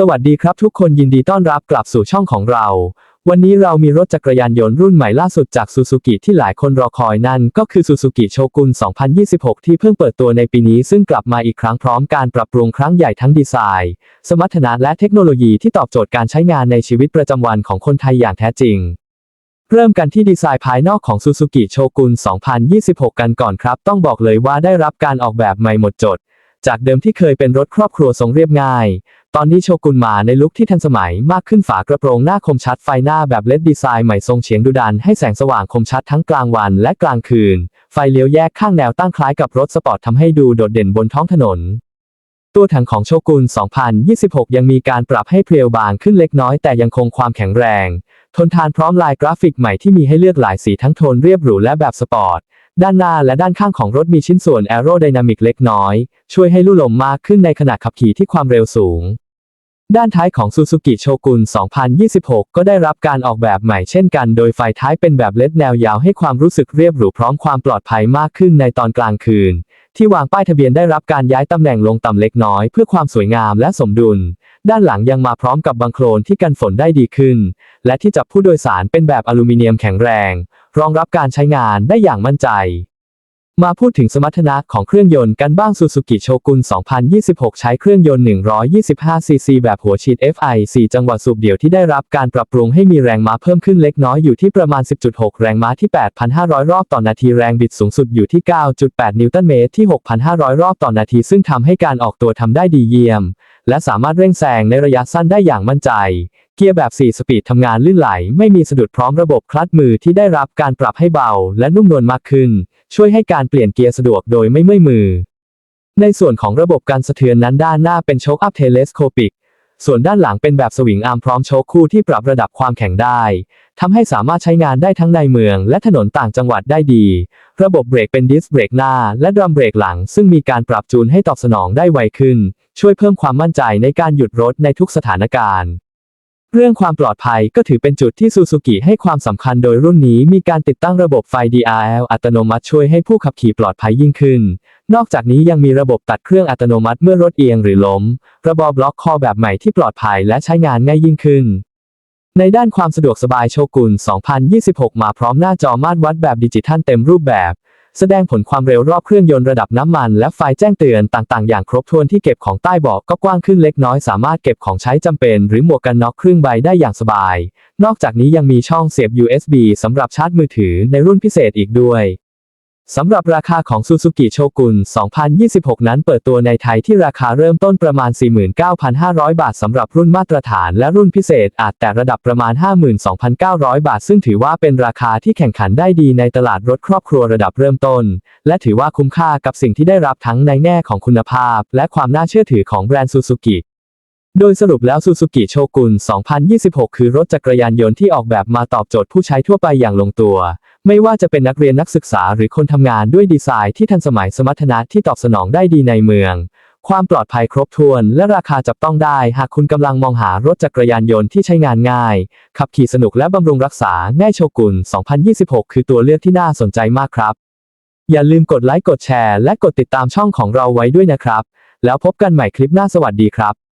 สวัสดีครับทุกคนยินดีต้อนรับกลับสู่ช่องของเรา วันนี้เรามีรถจักรยานยนต์รุ่นใหม่ล่าสุดจากซูซูกิที่หลายคนรอคอยนั่นก็คือซูซูกิโชกุน 2026 ที่เพิ่งเปิดตัวในปีนี้ซึ่งกลับมาอีกครั้งพร้อมการปรับปรุงครั้งใหญ่ทั้งดีไซน์ สมรรถนะและเทคโนโลยีที่ตอบโจทย์การใช้งานในชีวิตประจำวันของคนไทยอย่างแท้จริงเริ่มกันที่ดีไซน์ภายนอกของซูซูกิโชกุน2026 กันก่อนครับ ต้องบอกเลยว่าได้รับการออกแบบใหม่หมดจด จากเดิมที่เคยเป็นรถครอบครัวทรงเรียบง่าย ตอนนี้โชกุนมาในลุคที่ทันสมัยมากขึ้นฝากระโปรงหน้าคมชัดไฟหน้าแบบเลดดีไซน์ใหม่ทรงเฉียงดุดันให้แสงสว่างคมชัดทั้งกลางวันและกลางคืน ไฟเลี้ยวแยกข้างแนวตั้งคล้ายกับรถสปอร์ตทำให้ดูโดดเด่นบนท้องถนน ตัวถังของโชกุน 2026 ยังมีการปรับให้เพรียวบางขึ้นเล็กน้อยแต่ยังคงความแข็งแรง ทนทานพร้อมลายกราฟิกใหม่ที่มีให้เลือกหลายสีทั้งโทนเรียบหรูและแบบสปอร์ตด้านหน้าและด้านข้างของรถมีชิ้นส่วนแอโรไดนามิกเล็กน้อย ช่วยให้ลู่ลมมากขึ้นในขณะขับขี่ที่ความเร็วสูง ด้านท้ายของ Suzuki Shogun 2026 ก็ได้รับการออกแบบใหม่เช่นกันโดยไฟท้ายเป็นแบบเล็ดแนวยาวให้ความรู้สึกเรียบหรูพร้อมความปลอดภัยมากขึ้นในตอนกลางคืน ที่วางป้ายทะเบียนได้รับการย้ายตำแหน่งลงต่ำเล็กน้อยเพื่อความสวยงามและสมดุล ด้านหลังยังมาพร้อมกับบังโคลนที่กันฝนได้ดีขึ้น และที่จับผู้โดยสารเป็นแบบอลูมิเนียมแข็งแรง รองรับการใช้งานได้อย่างมั่นใจ มาพูดถึงสมรรถนะของเครื่องยนต์กันบ้าง Suzuki Shogun 2026 ใช้เครื่องยนต์ 125 ซีซีแบบหัวฉีด FI 4 จังหวะสูบเดี่ยวที่ได้รับการปรับปรุงให้มีแรงม้าเพิ่มขึ้นเล็กน้อยอยู่ที่ประมาณ 10.6 แรงม้าที่ 8,500 รอบต่อนาทีแรงบิดสูงสุดอยู่ที่ 9.8 นิวตันเมตรที่ 6,500 รอบต่อนาที ซึ่งทำให้การออกตัวทำได้ดีเยี่ยม และสามารถเร่งแซงในระยะสั้นได้อย่างมั่นใจ เกียร์แบบ 4 สปีดทำงานลื่นไหล ไม่มีสะดุดพร้อมระบบคลัตช์มือที่ได้รับการปรับให้เบา และนุ่มนวลมากขึ้น ช่วยให้การเปลี่ยนเกียร์สะดวกโดยไม่เมื่อยมือ ในส่วนของระบบการสะเทือนนั้นด้านหน้าเป็นโชคอัพเทเลสโคปิก ส่วนด้านหลังเป็นแบบสวิงอาร์มพร้อมโชคคู่ที่ปรับระดับความแข็งได้ทำให้สามารถใช้งานได้ทั้งในเมือง และถนนต่างจังหวัดได้ดี ระบบเบรกเป็นดิสเบรกหน้า และดรัมเบรกหลัง ซึ่งมีการปรับจูนให้ตอบสนองได้ไวขึ้น ช่วยเพิ่มความมั่นใจในการหยุดรถในทุกสถานการณ์ เรื่องความปลอดภัยก็ถือเป็นจุดที่ซูซูกิให้ความสำคัญโดยรุ่นนี้มีการติดตั้งระบบไฟ DRL อัตโนมัติช่วยให้ผู้ขับขี่ปลอดภัยยิ่งขึ้น นอกจากนี้ยังมีระบบตัดเครื่องอัตโนมัติเมื่อรถเอียงหรือล้ม ระบบบล็อกคอแบบใหม่ที่ปลอดภัยและใช้งานง่ายยิ่งขึ้น ในด้านความสะดวกสบายโชกุน 2026 มาพร้อมหน้าจอมาตรวัดแบบดิจิทัลเต็มรูปแบบ แสดงผลความเร็วรอบเครื่องยนต์ระดับน้ำมัน และไฟแจ้งเตือนต่างๆ อย่างครบถ้วนที่เก็บของใต้เบาะก็กว้างขึ้นเล็กน้อยสามารถเก็บของใช้จำเป็น หรือหมวกกันน็อกครึ่งใบได้อย่างสบาย นอกจากนี้ยังมีช่องเสียบ USB สำหรับชาร์จมือถือในรุ่นพิเศษอีกด้วย สำหรับราคาของ Suzuki Shogun 2026 นั้นเปิดตัวในไทยที่ราคาเริ่มต้นประมาณ 49,500 บาทสำหรับรุ่นมาตรฐานและรุ่นพิเศษอาจแต่ระดับประมาณ 52,900 บาท ซึ่งถือว่าเป็นราคาที่แข่งขันได้ดีในตลาดรถครอบครัวระดับเริ่มต้น และถือว่าคุ้มค่ากับสิ่งที่ได้รับทั้งในแง่ของคุณภาพ และความน่าเชื่อถือของแบรนด์ Suzuki โดยสรุปแล้ว Suzuki Shogun 2026 คือรถจักรยานยนต์ที่ออกแบบมาตอบโจทย์ผู้ใช้ทั่วไปอย่างลงตัว ไม่ว่าจะเป็นนักเรียนนักศึกษาหรือคนทำงานด้วยดีไซน์ที่ทันสมัยสมรรถนะที่ตอบสนองได้ดีในเมือง ความปลอดภัยครบถ้วน และราคาจับต้องได้ หากคุณกำลังมองหารถจักรยานยนต์ที่ใช้งานง่าย ขับขี่สนุกและบำรุงรักษาง่ายโชกุน2026 คือตัวเลือกที่น่าสนใจมากครับ อย่าลืมกดไลค์กดแชร์ และกดติดตามช่องของเราไว้ด้วยนะครับ แล้วพบกันใหม่คลิปหน้าสวัสดีครับ